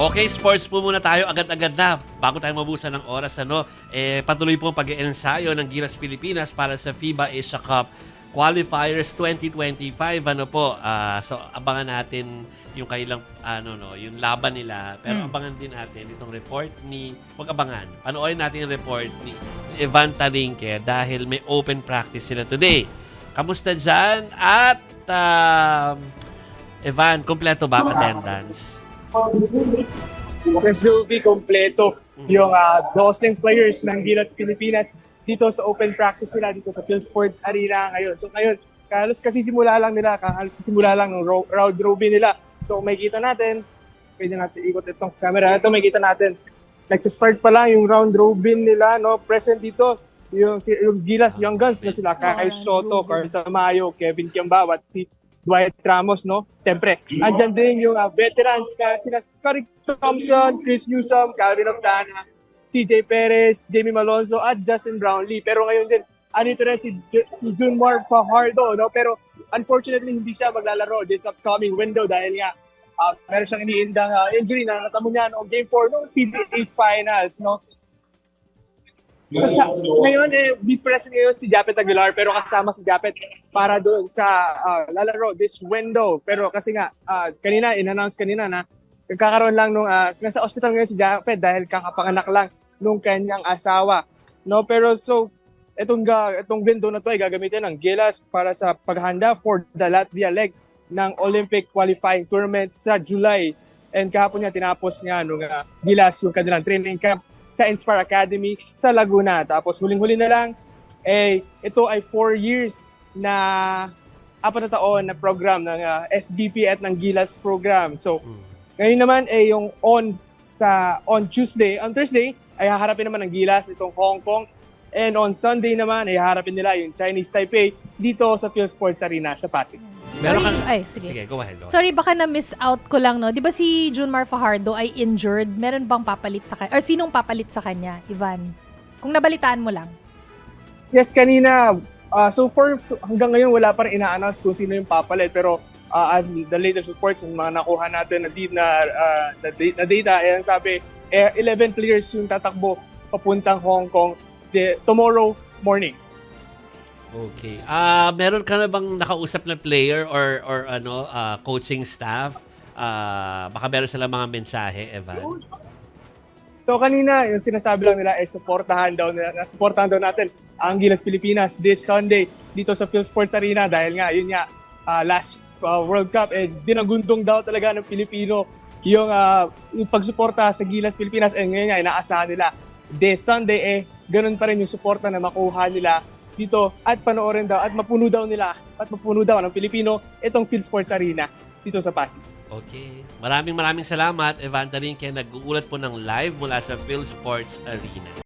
Okay, sports po muna tayo agad-agad na. Bago tayo mabusan ng oras, ano, eh, patuloy po ang pag-iensayo ng Gilas Pilipinas para sa FIBA Asia Cup Qualifiers 2025. Ano po, ah, so abangan natin yung kailang, ano, no, yung laban nila. Pero abangan din natin itong report ni, wag abangan, panoorin natin yung report ni Evan Tarinque dahil may open practice sila today. Kamusta dyan? At, um, Evan, kompleto ba attendance? Be kompleto yung uh, Dosing players ng Gilas Pilipinas dito sa open practice nila dito sa Phil Sports Arena ngayon. So ngayon, kahalos kasi simula lang nila, kahalos simula lang ng ro- round robin nila. So may kita natin, pwede natin ikot itong camera ito, may kita natin. Nag-start pa lang yung round robin nila, no? Present dito, yung, si- yung Gilas Young Guns na sila, Kyle Soto, Carl Tamayo, Kevin Kiambao, at si Dwight Ramos, no? Siyempre, andyan din yung uh, veterans na sina Karik Thompson, Chris Newsom, Calvin Octana, CJ Perez, Jamie Malonzo, at Justin Brownlee. Pero ngayon din, andito rin si, si Junmar Fajardo, no? Pero unfortunately, hindi siya maglalaro this upcoming window dahil nga uh, meron siyang iniindang uh, injury na natamo niya noong Game 4 noong PBA Finals, no? Tapos na- ngayon, eh, be present ngayon si Japet Aguilar pero kasama si Japet para doon sa ah, lalaro this window. Pero kasi nga, ah, kanina, in-announce kanina na nagkakaroon lang nung, ah, nasa hospital ngayon si Japet dahil kakapanganak lang nung kanyang asawa. No, pero so, itong, ga, itong window na to ay gagamitin ng Gilas para sa paghanda for the Latvia leg ng Olympic qualifying tournament sa July. And kahapon niya tinapos nga nung ah, Gilas yung kanilang training camp sa Inspire Academy sa Laguna. Tapos huling-huli na lang, eh, ito ay four years na apat na taon na program ng ah, SBP at ng Gilas program. So, ngayon naman eh yung on sa on Tuesday, on Thursday ay haharapin naman ng Gilas itong Hong Kong and on Sunday naman ay haharapin nila yung Chinese Taipei dito sa Phil Sports Arena sa Pasig. Meron kang... Ay, sige. Sige, go ahead. Go. Sorry, baka na-miss out ko lang, no? Di ba si Junmar Fajardo ay injured? Meron bang papalit sa kanya? Or sinong papalit sa kanya, Ivan? Kung nabalitaan mo lang. Yes, kanina. ah, so for hanggang ngayon wala pa rin ina-announce kung sino yung papalit pero ah, as the latest reports yung mga nakuha natin na na, ah, na, na data ayan sabi eh, 11 players yung tatakbo papuntang Hong Kong de, tomorrow morning. Okay. Ah, meron ka na bang nakausap na player or or ano, ah, coaching staff? Ah, baka meron sila mga mensahe, Evan. So kanina yung sinasabi lang nila ay suportahan daw nila, suportahan daw natin ang Gilas Pilipinas this Sunday dito sa Phil Sports Arena dahil nga yun nga ah, last ah, World Cup eh binagundong daw talaga ng Pilipino yung, ah, yung pagsuporta sa Gilas Pilipinas eh ngayon nga inaasahan nila this Sunday eh ganun pa rin yung suporta na makuha nila dito at panoorin daw at mapuno daw nila at mapuno daw ng Pilipino itong Phil Sports Arena dito sa Pasig. Okay. Maraming maraming salamat, Evan Tarinque. Nag-uulat po ng live mula sa Phil Sports Arena.